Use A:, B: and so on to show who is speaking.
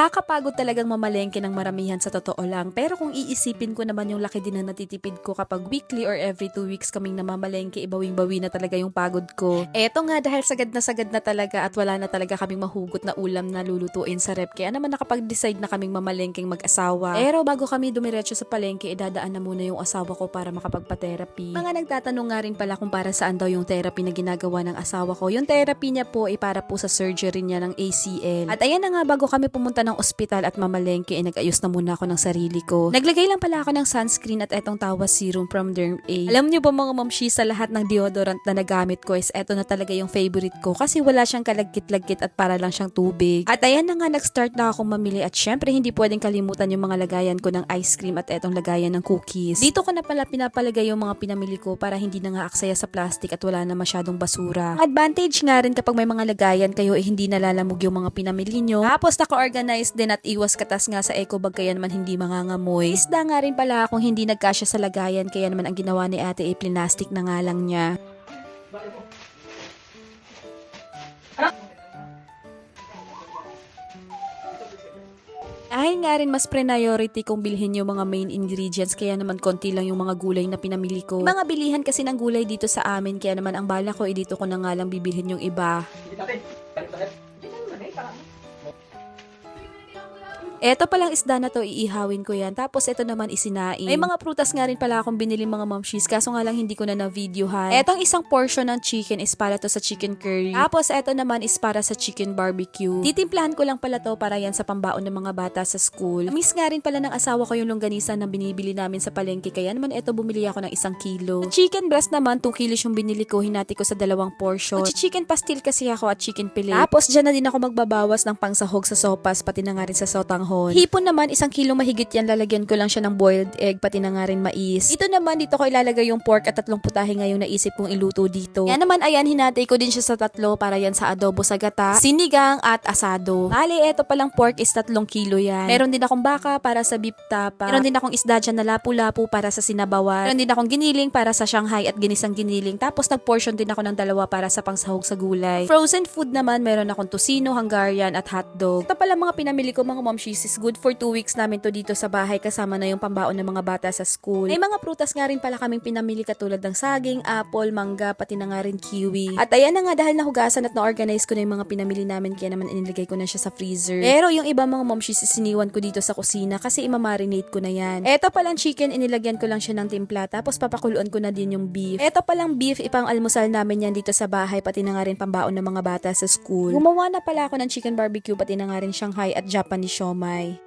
A: Nakakapagod talagang mamalengke ng maramihan sa totoo lang. Pero kung iisipin ko naman yung laki din na natitipid ko kapag weekly or every two weeks kaming namamalengke, ibawing-bawi na talaga yung pagod ko. Eto nga dahil sagad na sagad na talaga at wala na talaga kaming mahugot na ulam na lulutuin sa rep. Kaya naman nakapag-decide na kaming mamalengkeng mag-asawa. Pero bago kami dumiretso sa palengke, idadaan na muna yung asawa ko para makapagpa-therapy. Mga nagtatanong nga rin pala kung para saan daw yung therapy na ginagawa ng asawa ko. Yung therapy niya po ay para po sa surgery niya ng ACL. At ayan na nga bago kami pumunta ng ospital at mamalengke, ay nag-ayos na muna ako ng sarili ko. Naglagay lang pala ako ng sunscreen at etong tawa serum from Derm A. Alam niyo ba mga mamshi sa lahat ng deodorant na nagamit ko is eto na talaga yung favorite ko kasi wala siyang kalagkit-lagkit at para lang siyang tubig. At ayan na nga nag-start na akong mamili at syempre hindi pwedeng kalimutan yung mga lagayan ko ng ice cream at etong lagayan ng cookies. Dito ko na pala pinapalagay yung mga pinamili ko para hindi na nga aksaya sa plastic at wala na masyadong basura. Advantage nga rin kapag may mga lagayan kayo eh hindi nalalamog yung mga pinamili nyo. Tapos naka-organize din at iwas katas nga sa eco bag kaya naman hindi mangangamoy. Isda nga rin pala akong hindi nagkasya sa lagayan kaya naman ang ginawa ni ate ay plastic na nga lang niya. Dahil nga rin mas priority kong bilhin yung mga main ingredients kaya naman konti lang yung mga gulay na pinamili ko. Mga bilihan kasi ng gulay dito sa amin kaya naman ang bala ko ay dito ko na nga lang bibilhin yung iba. Eto palang isda na to, iihawin ko yan. Tapos ito naman isinain. May mga prutas nga rin pala akong binili mga mamshis, kaso nga lang hindi ko na na-videohan. Etong isang portion ng chicken is para to sa chicken curry. Tapos eto naman is para sa chicken barbecue. Titimplahan ko lang pala to para yan sa pambaon ng mga bata sa school. Miss nga rin pala ng asawa ko yung longganisa na binibili namin sa palengke, kaya naman eto bumili ako ng isang kilo. Sa chicken breast naman, 2 kilos yung binili ko, hinati ko sa dalawang portion. chicken pastil kasi ako at chicken fillet. Tapos dyan na din ako magbabawas ng pangsahog sa sopas, pati na nga rin sa sotanghon. Hipon naman, isang kilo mahigit yan, lalagyan ko lang siya ng boiled egg, pati na nga rin mais. Ito naman, dito ko ilalagay yung pork at tatlong putahe ngayong naisip kong iluto dito. Yan naman, ayan, hinati ko din siya sa tatlo para yan sa adobo sa gata, sinigang at asado. Bali, eto palang pork is tatlong kilo yan. Meron din akong baka para sa beef tapa. Meron din akong isda dyan na lapu-lapu para sa sinabawan. Meron din akong giniling para sa Shanghai at ginisang giniling. Tapos nag-portion din ako ng dalawa para sa pangsahog sa gulay. Frozen food naman, meron akong tosino, Hungarian at hotdog. Ito pala mga pinamili ko mga momshies is good for 2 weeks namin to dito sa bahay kasama na yung pambaon ng mga bata sa school. May mga prutas nga rin pala kaming pinamili katulad ng saging, apple, mangga, pati na nga rin kiwi. At ayan na nga dahil nahugasan at na-organize ko na yung mga pinamili namin kaya naman inilagay ko na siya sa freezer. Pero yung iba mga momshies isiniwan ko dito sa kusina kasi imamarinate ko na yan. Eto palang chicken inilagyan ko lang siya ng timpla tapos papakuluan ko na din yung beef. Eto palang beef ipang almusal namin yan dito sa bahay pati na nga rin pambaon ng mga bata sa school. Gumawa na pala ako ng chicken barbecue pati na nga rin Shanghai at Japanese Bye.